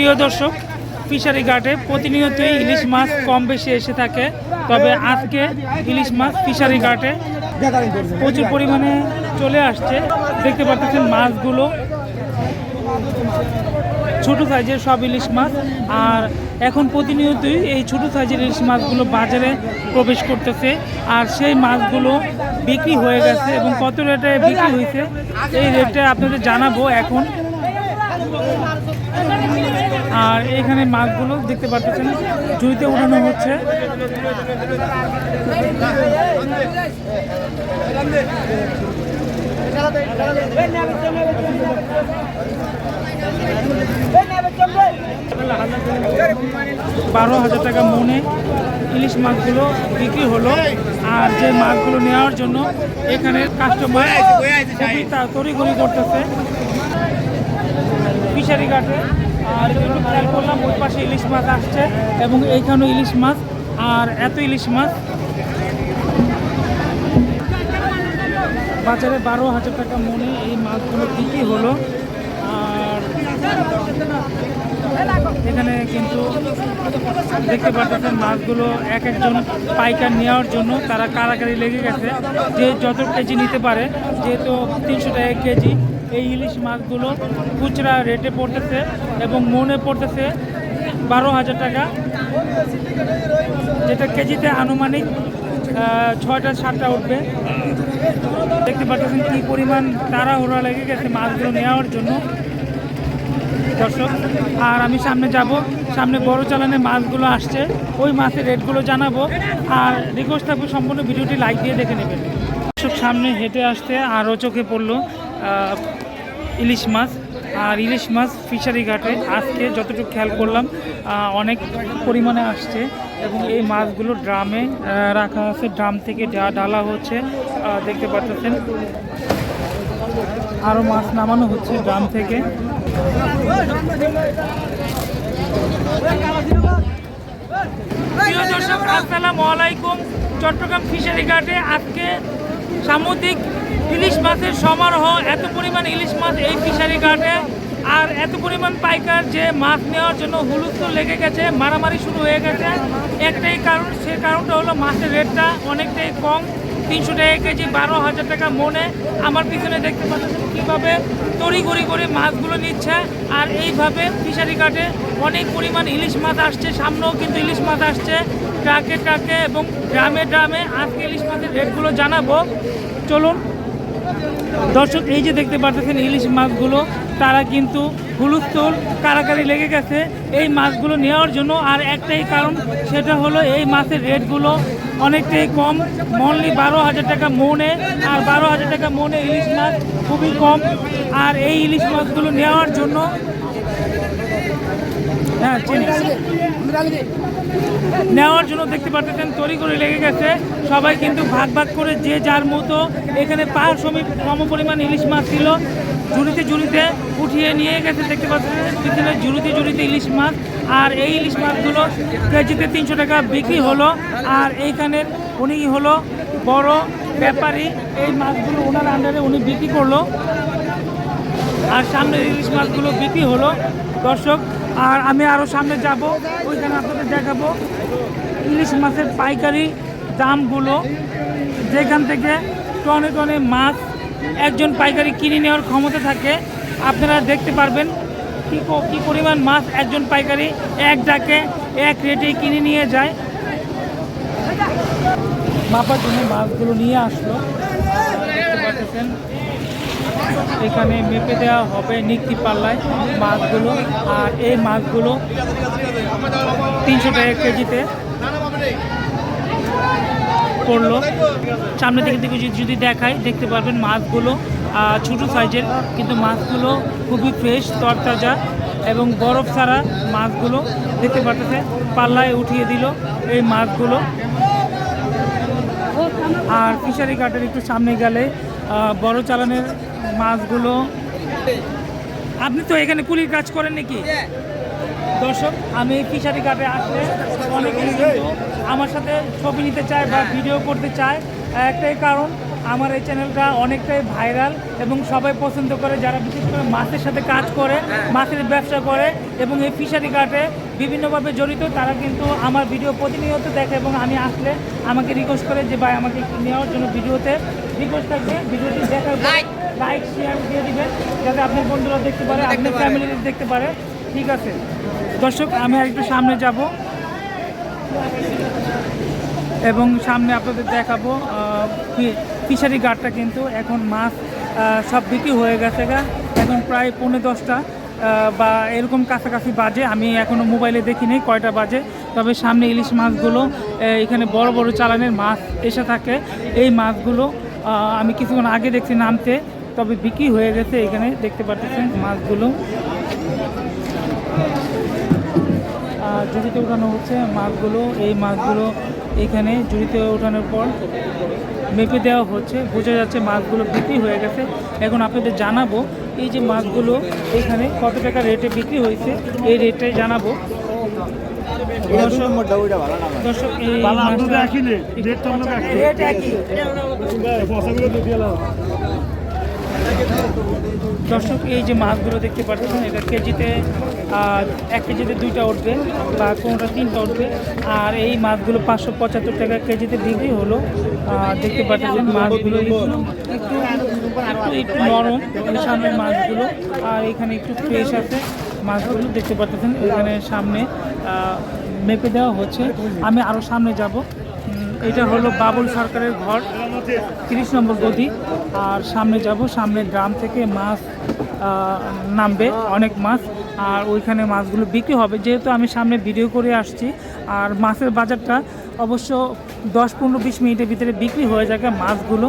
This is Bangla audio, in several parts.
প্রিয় দর্শক, ফিশারি ঘাটে প্রতিনিয়তই ইলিশ মাছ কম বেশি এসে থাকে। তবে আজকে ইলিশ মাছ ফিশারি ঘাটে প্রচুর পরিমাণে চলে আসছে। দেখতে পাচ্ছেন মাছগুলো। ছোট সাইজের সব ইলিশ মাছ। আর এখন প্রতিনিয়তই এই ছোট সাইজের ইলিশ মাছগুলো বাজারে প্রবেশ করতেছে। আর সেই মাছগুলো বিক্রি হয়ে গেছে এবং কত রেটে বিক্রি হয়েছে, এই রেটটা আপনাদের জানাব এখন। আর এখানে মাছগুলো দেখতে পাচ্ছেন জুইতে উঠানো হচ্ছে। বারো হাজার টাকা মনে ইলিশ মাছগুলো বিক্রি হলো। আর যে মাছগুলো নেওয়ার জন্য এখানে কাস্টমার খুবই তড়িঘড়ি করতেছে। ফিশারি ঘাটে। আর একটু খেয়াল করলাম ওই পাশে ইলিশ মাছ আসছে এবং এইখানেও ইলিশ মাছ, আর এত ইলিশ মাছ। বাজারে বারো হাজার টাকা মনে এই মাছগুলো বিক্রি হলো। আর এখানে কিন্তু দেখতে পাচ্ছেন মাছগুলো এক একজন পাইকার নেওয়ার জন্য তারা কারাকারি লেগে গেছে। যে যত কেজি নিতে পারে, যেহেতু তিনশো টাকা কেজি, এই ইলিশ মাছগুলো খুচরা রেটে পড়তেছে এবং মনে পড়তেছে বারো হাজার টাকা। যেটা কেজিতে আনুমানিক ছয়টা সাতটা উঠবে। দেখতে পাচ্ছেন কি পরিমাণ তাড়াহুড়া লেগে গেছে মাছগুলো নেওয়ার জন্য। দর্শক, আর আমি সামনে যাব। সামনে বড় চালানে মাছগুলো আসছে। ওই মাছের রেটগুলো জানাব। আর রিকোয়েস্ট থাকবে সম্পূর্ণ ভিডিওটি লাইক দিয়ে দেখে নেবেন। দর্শক, সামনে হেঁটে আসতে আরও চোখে পড়ল ইলিশ মাছ। আর ইলিশ মাছ ফিশারি ঘাটে। আজকে যতটুকু খেয়াল করলাম অনেক পরিমাণে আসছে। এবং এই মাছগুলো ড্রামে রাখা আছে। ড্রাম থেকে যা ডালা হচ্ছে দেখতে পাচ্ছেন আরও মাছ নামানো হচ্ছে ড্রাম থেকে। প্রিয় দর্শক, আসসালামু আলাইকুম। চট্টগ্রাম ফিশারি ঘাটে আজকে সামুদ্রিক ইলিশ মাছের সমারোহ। এত পরিমাণ ইলিশ মাছ এই ফিশারি ঘাটে। আর এত পরিমাণ পাইকার যে মাছ নেওয়ার জন্য হুলুস্থুল লেগে গেছে, মারামারি শুরু হয়ে গেছে। একটাই কারণ, সে কারণটা হলো মাছের রেটটা অনেকটাই কম। তিনশো টাকা কেজি, বারো হাজার টাকা মনে। আমার পিছনে দেখতে পাচ্ছেন কীভাবে তড়িঘড়ি করে মাছগুলো নিচ্ছে। আর এইভাবে ফিশারি কাটে অনেক পরিমাণ ইলিশ মাছ আসছে। সামনেও কিন্তু ইলিশ মাছ আসছে। ট্রাকে ট্রাকে এবং গ্রামে গ্রামে আজকে ইলিশ মাছের রেটগুলো জানাব। চলুন, দর্শক, এই যে দেখতে পাচ্ছেন ইলিশ মাছগুলো। তারা কিন্তু হুলুস্থুল কারাকারি লেগে গেছে। এই মাছগুলো নেওয়ার জন্য আর একটাই কারণ সেটা হলো এই মাছের রেটগুলো অনেকটাই কম। মনলি বারো হাজার টাকা মনে আর বারো হাজার টাকা মনে ইলিশ মাছ খুবই কম। আর এই ইলিশ মাছগুলো নেওয়ার জন্য হ্যাঁ নেওয়ার জন্য দেখতে পাচ্ছেন তৈরি করে লেগে গেছে। সবাই কিন্তু ভাগ ভাগ করে যে যার মতো এখানে পাঁচ সমি সম পরিমাণ ইলিশ মাছ ছিল। ঝুড়িতে ঝুড়িতে উঠিয়ে নিয়ে গেছে, দেখতে পাচ্ছেন? পিছনে ঝুড়িতে ঝুড়িতে ইলিশ মাছ, আর এই ইলিশ মাছগুলো কেজিতে তিনশো টাকা বিক্রি হলো। আর এইখানের উনি হলো বড় ব্যাপারী। এই মাছগুলো ওনার আন্ডারে উনি বিক্রি করল। আর সামনে ইলিশ মাছগুলো বিক্রি হলো। দর্শক, আর আমি আরও সামনে যাব, ওইখানে আপনাদের দেখাবো ইলিশ মাছের পাইকারি দামগুলো। যেখান থেকে টনে টনে মাছ একজন পাইকারি কিনে নেওয়ার ক্ষমতা থাকে। আপনারা দেখতে পারবেন কী পরিমাণ মাছ একজন পাইকারি এক ডাকে এক রেটে কিনে নিয়ে যায়। মাপার জন্য মাছগুলো নিয়ে আসলো। এখানে মেপে দেওয়া হবে নিক্তি পাল্লায় মাছগুলো। আর এই মাছগুলো তিনশো টাকা কেজিতে পড়ল। সামনে থেকে থেকে যদি- দেখাই দেখতে পারবেন মাছগুলো ছোটো সাইজের কিন্তু মাছগুলো খুবই ফ্রেশ তরতাজা এবং বরফ ছাড়া মাছগুলো দেখতে পারতেছে। পাল্লায় উঠিয়ে দিল এই মাছগুলো। আর ফিশারি ঘাটের একটু সামনে গেলে বড় চালানের মাছগুলো। আপনি তো এখানে কুলির কাজ করেন নাকি? দর্শক আমি ফিশারি ঘাটে আসলে অনেকে কিন্তু আমার সাথে ছবি নিতে চায় বা ভিডিও করতে চায় একটাই কারণ আমার এই চ্যানেলটা অনেকটাই ভাইরাল এবং সবাই পছন্দ করে যারা বিশেষ করে মাছের সাথে কাজ করে মাছের ব্যবসা করে এবং এই ফিশারি কাটে বিভিন্নভাবে জড়িত তারা কিন্তু আমার ভিডিও প্রতিনিয়ত দেখে এবং আমি আসলে আমাকে রিকোয়েস্ট করে যে ভাই আমাকে নেওয়ার জন্য ভিডিওতে রিকোয়েস্ট থাকবে ভিডিওটি দেখার পর লাইক শেয়ার দিয়ে দিবেন যাতে আপনার বন্ধুরা দেখতে পারে আপনার ফ্যামিলি দেখতে পারে। ঠিক আছে। দর্শক আমি একটু সামনে যাব। এবং সামনে আপনাদের দেখাবো ফিশারি গার্ডটা কিন্তু এখন মাছ সব বিক্রি হয়ে গেছে গা। এখন প্রায় পৌনে দশটা বা এরকম কাছাকাছি বাজে, আমি এখনও মোবাইলে দেখিনি কয়টা বাজে, তবে সামনে ইলিশ মাছগুলো এখানে বড় বড় চালানের মাছ এসে থাকে। এই মাছগুলো আমি কিছুক্ষণ আগে দেখছি নামতে, তবে বিক্রি হয়ে গেছে এখানে, দেখতে পাচ্ছেন মাছগুলো। জুড়িতে ওঠানো হচ্ছে মাছগুলো, এই মাছগুলো এখানে জুড়িতে ওঠানোর পর মেপে দেওয়া হচ্ছে বোঝা যাচ্ছে মাছগুলো বিক্রি হয়ে গেছে। এখন আপনাদের জানাব এই যে মাছগুলো এখানে কত টাকা রেটে বিক্রি হয়েছে এই রেটটাই জানাব। দর্শক এই দর্শক, এই যে মাছগুলো দেখতে পাচ্ছেন, এটা কেজিতে এক কেজিতে দুইটা উঠবে বা কোনোটা তিনটা উঠবে। আর এই মাছগুলো পাঁচশো পঁচাত্তর টাকা কেজিতে বিক্রি হলো। দেখতে পাচ্ছেন, মাছগুলো একটু একটু নরম সামনের মাছগুলো। আর এখানে একটু ফ্রেশ আছে মাছগুলো, দেখতে পাচ্ছেন, এখানে সামনে মেপে দেওয়া হচ্ছে। আমি আরও সামনে যাব। এটা হলো বাবুল সরকারের ঘর। তিরিশ নম্বর গদি, আর সামনে যাব সামনে গ্রাম থেকে মাছ নামবে, অনেক মাছ, আর ওইখানে মাছগুলো বিক্রি হবে। যেহেতু আমি সামনে ভিডিও করে আসছি, আর মাছের বাজারটা অবশ্য দশ পনেরো বিশ মিনিটের ভিতরে বিক্রি হয়ে যাবে মাছগুলো।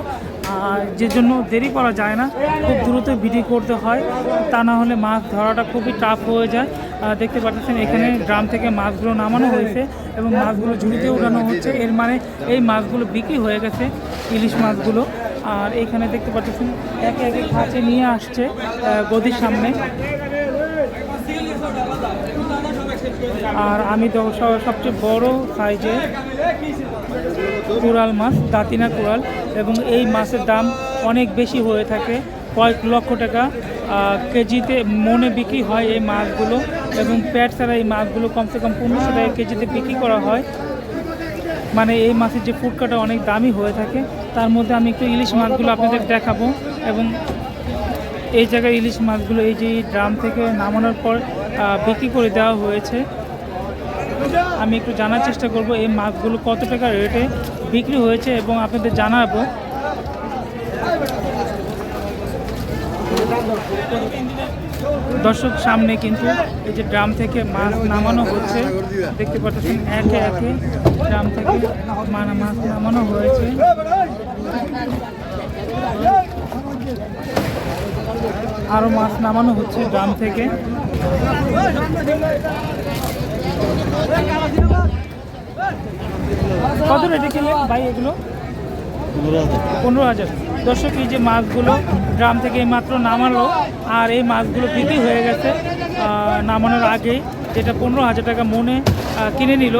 আর যে জন্য দেরি করা যায় না, খুব দ্রুত ভিডিও করতে হয়। তা না হলে মাছ ধরাটা খুবই টাফ হয়ে যায়। দেখতে পাচ্ছেন এখানে ড্রাম থেকে মাছগুলো নামানো হয়েছে এবং মাছগুলো ঝুড়িতে উঠানো হচ্ছে। এর মানে এই মাছগুলো বিক্রি হয়ে গেছে, ইলিশ মাছগুলো। আর এখানে দেখতে পাচ্ছেন, একে একে খাঁচে নিয়ে আসছে গদির সামনে। আর আমি তো সবচেয়ে বড় সাইজে কোরাল মাছ, দাতিনা কোরাল এবং এই মাছের দাম অনেক বেশি হয়ে থাকে, কয়েক লক্ষ টাকা। কেজিতে মনে বিক্রি হয় এই মাছগুলো এবং প্যাট ছাড়া এই মাছগুলো কমসে কম পনেরোশো টাকা কেজিতে বিক্রি করা হয়। মানে এই মাছের যে ফুটকাটা অনেক দামি হয়ে থাকে। তার মধ্যে আমি একটু ইলিশ মাছগুলো আপনাদের দেখাবো এবং এই জায়গায় ইলিশ মাছগুলো এই যে ড্রাম থেকে নামানোর পর বিক্রি করে দেওয়া হয়েছে। আমি একটু জানার চেষ্টা করব, এই মাছগুলো কত টাকা রেটে বিক্রি হয়েছে এবং আপনাদের জানাব। দর্শক, সামনে কিন্তু এই যে ড্রাম থেকে মাছ নামানো হচ্ছে। দেখতে পাচ্ছেন, একে একে ড্রাম থেকে মাছ নামানো হয়েছে। আরও মাছ নামানো হচ্ছে ড্রাম থেকে। কত রেটে কিনলেন ভাই এগুলো? পনেরো হাজার। দর্শক, এই যে মাছগুলো গ্রাম থেকে এই মাত্র নামালো, আর এই মাছগুলো বিক্রি হয়ে গেছে নামানোর আগেই। যেটা পনেরো হাজার টাকা মনে কিনে নিল।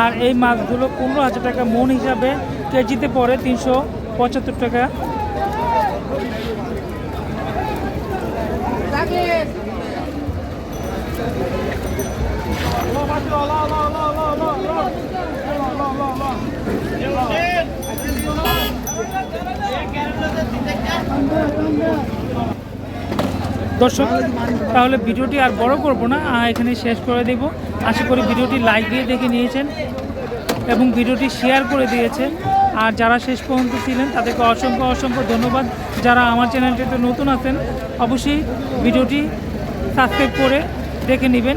আর এই মাছগুলো পনেরো হাজার টাকা মন হিসাবে কেজিতে পড়ে তিনশো পঁচাত্তর টাকা। দর্শক, তাহলে ভিডিওটি আর বড় করব না এখানে শেষ করে দেব। আশা করি ভিডিওটি লাইক দিয়ে দেখে নিয়েছেন এবং ভিডিওটি শেয়ার করে দিয়েছেন। আর যারা শেষ পর্যন্ত ছিলেন, তাদেরকে অসংখ্য অসংখ্য ধন্যবাদ। যারা আমার চ্যানেলটিতে নতুন আছেন, অবশ্যই ভিডিওটি সাবস্ক্রাইব করে দেখে নেবেন।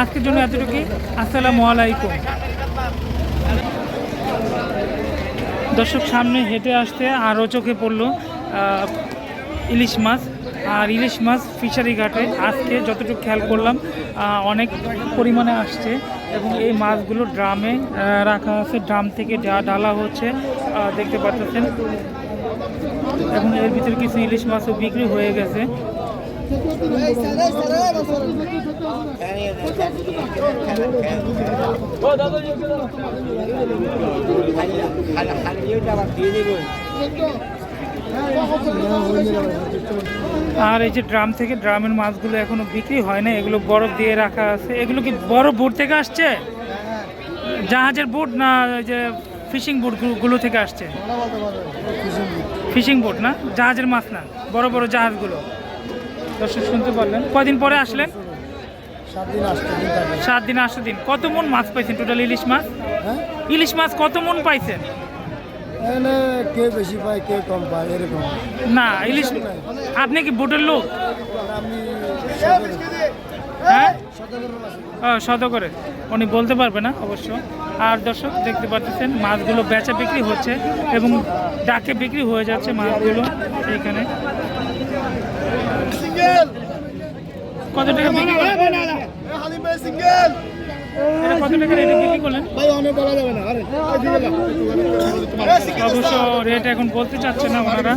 আজকের জন্য এতটুকুই। আসসালামু আলাইকুম। দর্শক, সামনে হেঁটে আসতে আরও চোখে পড়ল ইলিশ মাছ। আর ইলিশ মাছ ফিশারি ঘাটে আজকে যতটুকু খেয়াল করলাম অনেক পরিমাণে আসছে এবং এই মাছগুলো ড্রামে রাখা আছে ড্রাম থেকে যা ডালা হচ্ছে দেখতে পাচ্ছেন এবং এর ভিতরে কিছু ইলিশ মাছও বিক্রি হয়ে গেছে আর এই যে ড্রাম থেকে ড্রামের মাছগুলো এখনও বিক্রি হয় না এগুলো বরফ দিয়ে রাখা আছে। এগুলো কি বড় বোট থেকে আসছে? জাহাজের বোট না ওই যে ফিশিং বোটগুলো থেকে আসছে? ফিশিং বোট না? জাহাজের মাছ না বড় বড় জাহাজগুলো। দর্শক শুনতে পারলেন। কয়দিন পরে আসলেন? সাত দিন আসতে দিন। থাকে সাত দিন আটশো দিন। কত মন মাছ পাইছেন? টোটাল ইলিশ মাছ? হ্যাঁ? ইলিশ মাছ কত মন পাইছেন? এখানে কে বেশি পায় কে কম পায় এরকম। না ইলিশ আপনি কি বোটের লোক? আমি হ্যাঁ? শত করে। উনি বলতে পারবে না অবশ্য। আর দর্শক দেখতে পাচ্ছেন মাছগুলো বেচা বিক্রি হচ্ছে এবং ডাকে বিক্রি হয়ে যাচ্ছে মাছগুলো এইখানে। কত টাকা বিক্রি আরে অবশ্য রেট এখন বলতে চাচ্ছে না ওনারা